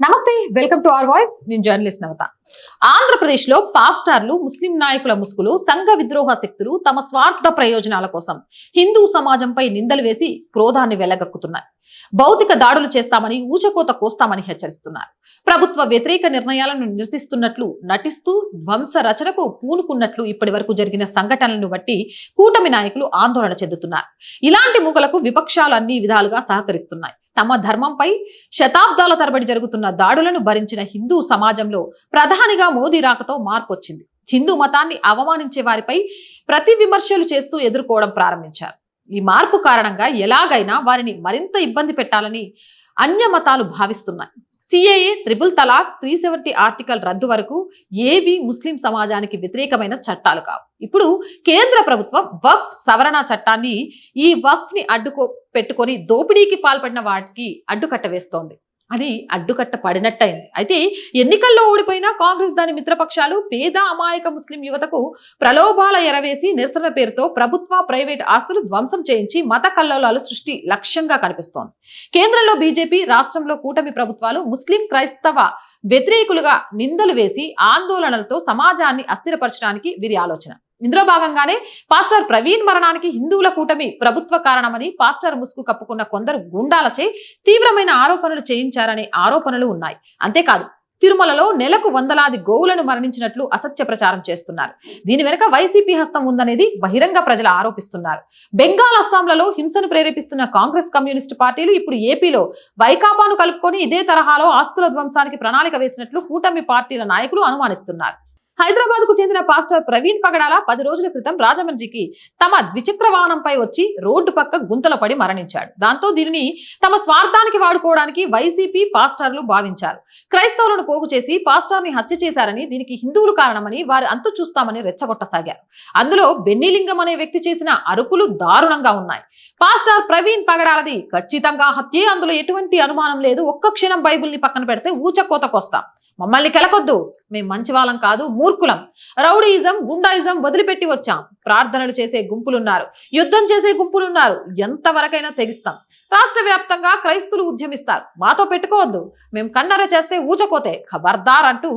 నమస్తే welcome to our voice. నేను journalist Navata. ఆంధ్రప్రదేశ్లో పాస్టార్లు ముస్లిం నాయకుల ముసుగులు సంఘ విద్రోహ శక్తులు తమ స్వార్థ ప్రయోజనాల కోసం హిందూ సమాజంపై నిందలు వేసి క్రోధాన్ని వెళ్ళగక్కుతున్నాయి భౌతిక దాడులు చేస్తామని ఊచకోత కోస్తామని హెచ్చరిస్తున్నారు. ప్రభుత్వ వ్యతిరేక నిర్ణయాలను నిరసిస్తున్నట్లు నటిస్తూ ధ్వంస రచనకు పూనుకున్నట్లు ఇప్పటి వరకు జరిగిన సంఘటనలను బట్టి కూటమి నాయకులు ఆందోళన చెందుతున్నారు. ఇలాంటి మూకలకు విపక్షాలు అన్ని విధాలుగా సహకరిస్తున్నాయి. తమ ధర్మంపై శతాబ్దాల తరబడి జరుగుతున్న దాడులను భరించిన హిందూ సమాజంలో ప్రధానిగా మోదీ రాకతో మార్పు వచ్చింది హిందూ మతాన్ని అవమానించే వారిపై ప్రతి విమర్శలు చేస్తూ ఎదుర్కోవడం ప్రారంభించారు. ఈ మార్పు కారణంగా ఎలాగైనా వారిని మరింత ఇబ్బంది పెట్టాలని అన్య మతాలు భావిస్తున్నాయి. CAA triple talaq three seventy article రద్దు వరకు ఏవి ముస్లిం సమాజానికి వ్యతిరేకమైన చట్టాలు కావు. ఇప్పుడు కేంద్ర ప్రభుత్వం వక్ఫ్ సవరణ చట్టాన్ని ఈ వక్ఫ్ని అడ్డుకో పెట్టుకొని దోపిడీకి పాల్పడిన వాటికి అడ్డుకట్ట వేస్తోంది. అది అడ్డుకట్ట పడినట్టయింది. అయితే ఎన్నికల్లో ఓడిపోయిన కాంగ్రెస్ దాని మిత్రపక్షాలు పేద అమాయక ముస్లిం యువతకు ప్రలోభాల ఎరవేసి నిరసన పేరుతో ప్రభుత్వ ప్రైవేట్ ఆస్తులు ధ్వంసం చేయించి మత కల్లోలాలు సృష్టి లక్ష్యంగా కనిపిస్తోంది. కేంద్రంలో బీజేపీ రాష్ట్రంలో కూటమి ప్రభుత్వాలు ముస్లిం క్రైస్తవ వ్యతిరేకులుగా నిందలు వేసి ఆందోళనలతో సమాజాన్ని అస్థిరపరచడానికి వీరి ఆలోచన. ఇందులో భాగంగానే పాస్టర్ ప్రవీణ్ మరణానికి హిందువుల కూటమి ప్రభుత్వ కారణమని పాస్టర్ ముసుగు కప్పుకున్న కొందరు గుండాలచే తీవ్రమైన ఆరోపణలు చేయించారనే ఆరోపణలు ఉన్నాయి. అంతేకాదు తిరుమలలో నెలకు వందలాది గోవులను మరణించినట్లు అసత్య ప్రచారం చేస్తున్నారు. దీని వెనుక వైసీపీ హస్తం ఉందనేది బహిరంగ ప్రజలు ఆరోపిస్తున్నారు. బెంగాల్ అస్సాంలలో హింసను ప్రేరేపిస్తున్న కాంగ్రెస్ కమ్యూనిస్టు పార్టీలు ఇప్పుడు ఏపీలో వైకాపాను కలుపుకొని ఇదే తరహాలో ఆస్తుల ధ్వంసానికి ప్రణాళిక వేసినట్లు కూటమి పార్టీల నాయకులు అనుమానిస్తున్నారు. హైదరాబాద్కు చెందిన పాస్టర్ ప్రవీణ్ పగడాల పది రోజుల క్రితం రాజమండ్రికి తమ ద్విచక్ర వాహనంపై వచ్చి రోడ్డు పక్క గుంతల పడి మరణించాడు. దాంతో దీనిని తమ స్వార్థానికి వాడుకోవడానికి వైసీపీ పాస్టర్లు భావించారు. క్రైస్తవులను పోగు చేసి పాస్టర్ని హత్య చేశారని దీనికి హిందువులు కారణమని వారి అంతు చూస్తామని రెచ్చగొట్టసాగారు. అందులో బెన్నిలింగం అనే వ్యక్తి చేసిన అరుపులు దారుణంగా ఉన్నాయి. పాస్టర్ ప్రవీణ్ పగడాలది ఖచ్చితంగా హత్యే అందులో ఎటువంటి అనుమానం లేదు. ఒక్క క్షణం బైబిల్ని పక్కన పెడితే ఊచకోతకొస్తాం. మమ్మల్ని కెలకొద్దు. మేం మంచి వాళ్ళం కాదు మూర్ఖులం. రౌడీయిజం గుండాయిజం వదిలిపెట్టి వచ్చాం. ప్రార్థనలు చేసే గుంపులున్నారు. యుద్ధం చేసే గుంపులున్నారు. ఎంతవరకైనా తెగిస్తాం. రాష్ట్ర వ్యాప్తంగా క్రైస్తులు ఉద్యమిస్తారు. మాతో పెట్టుకోవద్దు. మేం కన్నర చేస్తే ఊచకోతే ఖబర్దార్ అంటూ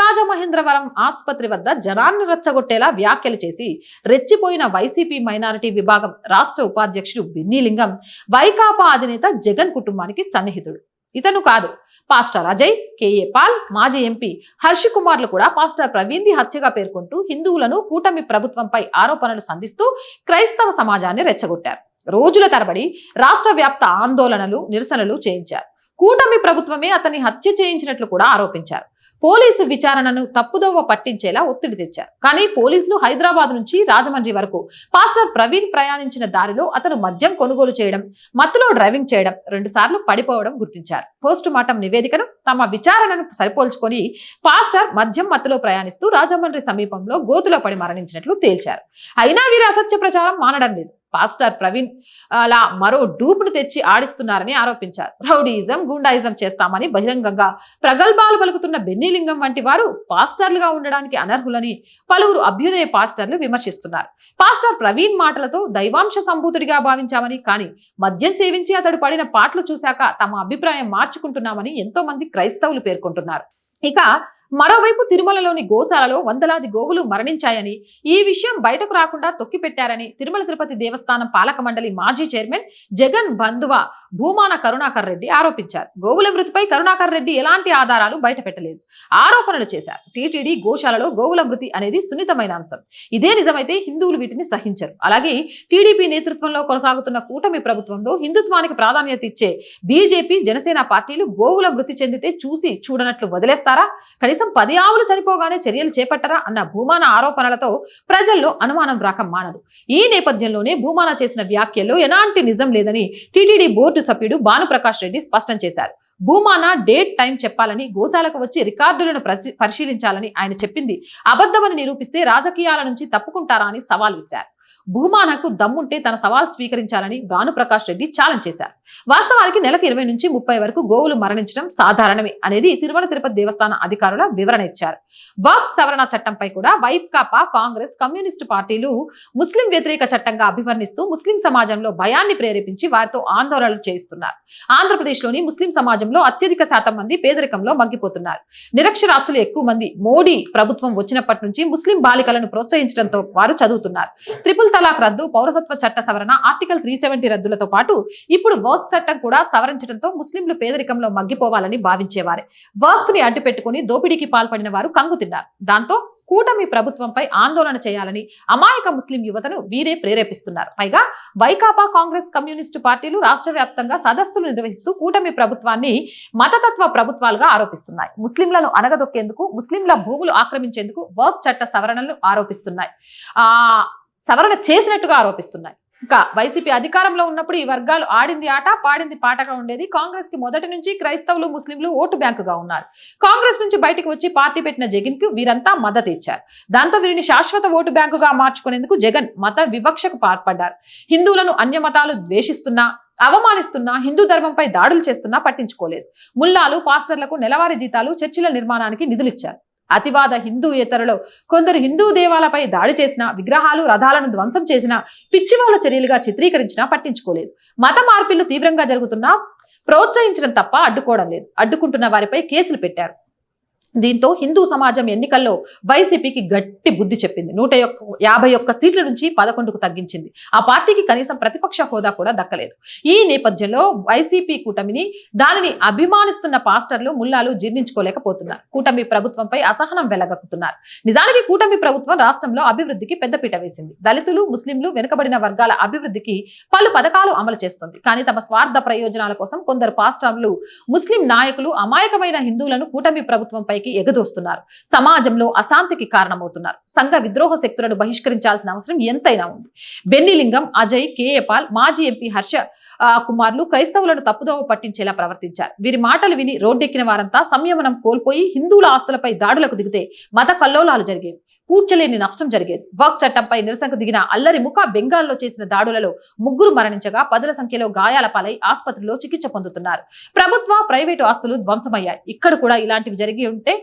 రాజమహేంద్రవరం ఆసుపత్రి వద్ద జనాన్ని రెచ్చగొట్టేలా వ్యాఖ్యలు చేసి రెచ్చిపోయిన వైసీపీ మైనారిటీ విభాగం రాష్ట్ర ఉపాధ్యక్షుడు బిన్నీలింగం వైకాపా అధినేత జగన్ కుటుంబానికి సన్నిహితుడు. ఇతను కాదు. పాస్టర్ అజయ్ కేఏ పాల్ మాజీ ఎంపీ హర్ష కుమార్లు కూడా పాస్టర్ ప్రవీణ్ది హత్యగా పేర్కొంటూ హిందువులను కూటమి ప్రభుత్వంపై ఆరోపణలు సంధిస్తూ క్రైస్తవ సమాజాన్ని రెచ్చగొట్టారు. రోజుల తరబడి రాష్ట్ర వ్యాప్త ఆందోళనలు నిరసనలు చేయించారు. కూటమి ప్రభుత్వమే అతన్ని హత్య చేయించినట్లు కూడా ఆరోపించారు. పోలీసు విచారణను తప్పుదోవ పట్టించేలా ఒత్తిడి తెచ్చారు. కానీ పోలీసులు హైదరాబాద్ నుంచి రాజమండ్రి వరకు పాస్టర్ ప్రవీణ్ ప్రయాణించిన దారిలో అతను మద్యం కొనుగోలు చేయడం మత్తులో డ్రైవింగ్ చేయడం రెండుసార్లు పడిపోవడం గుర్తించారు. పోస్టు మార్టం నివేదికను తమ విచారణను సరిపోల్చుకొని పాస్టర్ మద్యం మత్తులో ప్రయాణిస్తూ రాజమండ్రి సమీపంలో గోతులో పడి మరణించినట్లు తేల్చారు. అయినా వీరి అసత్య ప్రచారం మానడం లేదు. పాస్టర్ ప్రవీణ్ అలా మరో డూపును తెచ్చి ఆడిస్తున్నారని ఆరోపించారు. రౌడీయిజం గుండాయిజం చేస్తామని బహిరంగంగా ప్రగల్భాలు పలుకుతున్న బెన్నీలింగం వంటి వారు పాస్టర్లుగా ఉండడానికి అనర్హులని పలువురు అభ్యుదయ పాస్టర్లు విమర్శిస్తున్నారు. పాస్టర్ ప్రవీణ్ మాటలతో దైవాంశ సంభూతుడిగా భావించామని కానీ మద్యం సేవించి అతడు పడిన పాటలు చూశాక తమ అభిప్రాయం మార్చుకుంటున్నామని ఎంతో మంది క్రైస్తవులు పేర్కొంటున్నారు. ఇక మరోవైపు తిరుమలలోని గోశాలలో వందలాది గోవులు మరణించాయని ఈ విషయం బయటకు రాకుండా తొక్కిపెట్టారని తిరుమల తిరుపతి దేవస్థానం పాలక మండలి మాజీ చైర్మన్ జగన్ బంధువా భూమాన కరుణాకర్ రెడ్డి ఆరోపించారు. గోవుల మృతిపై కరుణాకర్ రెడ్డి ఎలాంటి ఆధారాలు బయట పెట్టలేదు. ఆరోపణలు చేశారు. టీటీడీ గోశాలలో గోవుల మృతి అనేది సున్నితమైన అంశం. ఇదే నిజమైతే హిందువులు వీటిని సహించరు. అలాగే టీడీపీ నేతృత్వంలో కొనసాగుతున్న కూటమి ప్రభుత్వంలో హిందుత్వానికి ప్రాధాన్యత ఇచ్చే బీజేపీ జనసేన పార్టీలు గోవుల మృతి చెందితే చూసి చూడనట్లు వదిలేస్తారా? కనీసం పది ఆవులు చనిపోగానే చర్యలు చేపట్టరా అన్న భూమాన ఆరోపణలతో ప్రజల్లో అనుమానం రాక మానదు. ఈ నేపథ్యంలోనే భూమాన చేసిన వ్యాఖ్యల్లో ఎలాంటి నిజం లేదని టీటీడీ బోర్డు సభ్యుడు భానుప్రకాష్ రెడ్డి స్పష్టం చేశారు. భూమాన డేట్ టైం చెప్పాలని గోశాలకు వచ్చి రికార్డులను పరిశీలించాలని ఆయన చెప్పింది. అబద్ధమని నిరూపిస్తే రాజకీయాల నుంచి తప్పుకుంటారా అని సవాల్ విసిరారు. భూమానకు దమ్ముంటే తన సవాల్ స్వీకరించాలని భానుప్రకాష్ రెడ్డి ఛాలెంజ్ చేశారు. వాస్తవానికి నెలకు ఇరవై నుంచి ముప్పై వరకు గోవులు మరణించడం సాధారణమే అనేది తిరుమల తిరుపతి దేవస్థాన అధికారుల వివరణ ఇచ్చారు. వాక్ సవరణ చట్టంపై కూడా వైకాపా కాంగ్రెస్ కమ్యూనిస్టు పార్టీలు ముస్లిం వ్యతిరేక చట్టంగా అభివర్ణిస్తూ ముస్లిం సమాజంలో భయాన్ని ప్రేరేపించి వారితో ఆందోళనలు చేయిస్తున్నారు. ఆంధ్రప్రదేశ్లోని ముస్లిం సమాజంలో అత్యధిక శాతం మంది పేదరికంలో మగ్గిపోతున్నారు. నిరక్షరాస్యులు ఎక్కువ మంది మోడీ ప్రభుత్వం వచ్చినప్పటి నుంచి ముస్లిం బాలికలను ప్రోత్సహించడంతో వారు చదువుతున్నారు. త్రిపుల్ తలాక్ రద్దు పౌరసత్వ చట్ట సవరణ ఆర్టికల్ త్రీ సెవెంటీ రద్దులతో పాటు ఇప్పుడు వర్క్ చట్టం కూడా సవరించడంతో ముస్లింలు పేదరికంలో మగ్గిపోవాలని భావించేవారే. వర్క్ని అడ్డుపెట్టుకుని దోపిడీకి పాల్పడిన వారు కంగు తిన్నారు. దాంతో కూటమి ప్రభుత్వంపై ఆందోళన చేయాలని అమాయక ముస్లిం యువతను వీరే ప్రేరేపిస్తున్నారు. పైగా వైకాపా కాంగ్రెస్ కమ్యూనిస్టు పార్టీలు రాష్ట్ర వ్యాప్తంగా సదస్సులు నిర్వహిస్తూ కూటమి ప్రభుత్వాన్ని మతతత్వ ప్రభుత్వాలుగా ఆరోపిస్తున్నాయి. ముస్లింలను అనగదొక్కేందుకు ముస్లింల భూములు ఆక్రమించేందుకు వర్క్ చట్ట సవరణలు ఆరోపిస్తున్నాయి. ఆ సవరణ చేసినట్టుగా ఆరోపిస్తున్నాయి. ఇంకా వైసీపీ అధికారంలో ఉన్నప్పుడు ఈ వర్గాలు ఆడింది ఆట పాడింది పాటగా ఉండేది. కాంగ్రెస్కి మొదటి నుంచి క్రైస్తవులు ముస్లింలు ఓటు బ్యాంకుగా ఉన్నారు. కాంగ్రెస్ నుంచి బయటకు వచ్చి పార్టీ పెట్టిన జగన్కు వీరంతా మద్దతు ఇచ్చారు. దాంతో వీరిని శాశ్వత ఓటు బ్యాంకుగా మార్చుకునేందుకు జగన్ మత వివక్షకు పాల్పడ్డారు. హిందువులను అన్య మతాలు ద్వేషిస్తున్నా అవమానిస్తున్నా హిందూ ధర్మంపై దాడులు చేస్తున్నా పట్టించుకోలేదు. ముల్లాలు పాస్టర్లకు నెలవారీ జీతాలు చర్చిల నిర్మాణానికి నిధులిచ్చారు. అతివాద హిందూయేతరులు కొందరు హిందూ దేవాలపై దాడి చేసిన విగ్రహాలు రథాలను ధ్వంసం చేసిన పిచ్చివాళ్ళ చర్యలుగా చిత్రీకరించినా పట్టించుకోలేదు. మత మార్పిళ్ళు తీవ్రంగా జరుగుతున్నా ప్రోత్సహించడం తప్ప అడ్డుకోవడం లేదు. అడ్డుకుంటున్న వారిపై కేసులు పెట్టారు. దీంతో హిందూ సమాజం ఎన్నికల్లో వైసీపీకి గట్టి బుద్ధి చెప్పింది. నూట యొక్క యాభై ఒక్క సీట్ల నుంచి పదకొండుకు తగ్గించింది. ఆ పార్టీకి కనీసం ప్రతిపక్ష హోదా కూడా దక్కలేదు. ఈ నేపథ్యంలో వైసీపీ కూటమిని దానిని అభిమానిస్తున్న పాస్టర్లు ముల్లాలు జీర్ణించుకోలేకపోతున్నారు. కూటమి ప్రభుత్వంపై అసహనం వెలగక్కుతున్నారు. నిజానికి కూటమి ప్రభుత్వం రాష్ట్రంలో అభివృద్ధికి పెద్దపీట వేసింది. దళితులు ముస్లింలు వెనుకబడిన వర్గాల అభివృద్ధికి పలు పథకాలు అమలు చేస్తుంది. కానీ తమ స్వార్థ ప్రయోజనాల కోసం కొందరు పాస్టర్లు ముస్లిం నాయకులు అమాయకమైన హిందువులను కూటమి ప్రభుత్వంపై స్థాయికి ఎగదోస్తున్నారు. సమాజంలో అశాంతికి కారణమవుతున్నారు. సంఘ విద్రోహ శక్తులను బహిష్కరించాల్సిన అవసరం ఎంతైనా ఉంది. బెన్నిలింగం అజయ్ కేఏపాల్ మాజీ ఎంపీ హర్ష కుమార్లు క్రైస్తవులను తప్పుదోవ పట్టించేలా ప్రవర్తించారు. వీరి మాటలు విని రోడ్డెక్కిన వారంతా సంయమనం కోల్పోయి హిందువుల ఆస్తులపై దాడులకు దిగితే మత కల్లోలాలు జరిగేవి. కూర్చలేని నష్టం జరిగేది. వర్క్ చట్టంపై నిరసనకు దిగిన అల్లరి ముఖ బెంగాల్లో చేసిన దాడులలో ముగ్గురు మరణించగా పదుల సంఖ్యలో గాయాల పాలై ఆసుపత్రిలో చికిత్స పొందుతున్నారు. ప్రభుత్వ ప్రైవేటు ఆస్తులు ధ్వంసమయ్యాయి. ఇక్కడ కూడా ఇలాంటివి జరిగి ఉంటే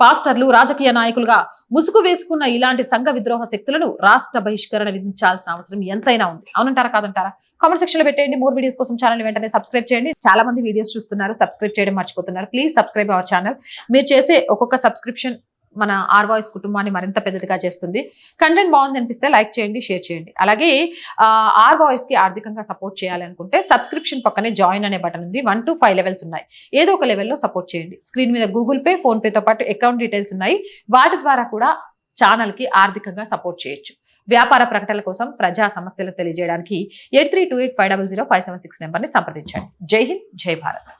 పాస్టర్లు రాజకీయ నాయకులుగా ముసుగు వేసుకున్న ఇలాంటి సంఘ విద్రోహ శక్తులను రాష్ట్ర బహిష్కరణ విధించాల్సిన అవసరం ఎంతైనా ఉంది. అవునంటారా కాదంటారా? కామెంట్ సెక్షన్లో పెట్టేయండి. మోర్ వీడియోస్ కోసం ఛానల్ వెంటనే సబ్స్క్రైబ్ చేయండి. చాలా మంది వీడియోస్ చూస్తున్నారు సబ్స్క్రైబ్ చేయడం మర్చిపోతున్నారు. ప్లీజ్ సబ్స్క్రైబ్ అవర్ ఛానల్ మీరు చేసే ఒక్కొక్క సబ్స్క్రిప్షన్ మన ఆర్ వాయిస్ కుటుంబాన్ని మరింత పెద్దదిగా చేస్తుంది. కంటెంట్ బాగుంది అనిపిస్తే లైక్ చేయండి షేర్ చేయండి. అలాగే ఆర్ వాయిస్కి ఆర్థికంగా సపోర్ట్ చేయాలనుకుంటే సబ్స్క్రిప్షన్ పక్కనే జాయిన్ అనే బటన్ ఉంది. వన్ టు ఫైవ్ లెవెల్స్ ఉన్నాయి. ఏదో ఒక లెవెల్లో సపోర్ట్ చేయండి. స్క్రీన్ మీద గూగుల్ పే ఫోన్ పేతో పాటు అకౌంట్ డీటెయిల్స్ ఉన్నాయి. వాటి ద్వారా కూడా ఛానల్కి ఆర్థికంగా సపోర్ట్ చేయొచ్చు. వ్యాపార ప్రకటనల కోసం ప్రజా సమస్యలు తెలియజేయడానికి eight three two eight five double zero five seven six నెంబర్ని సంప్రదించండి. జై హింద్ జై భారత్.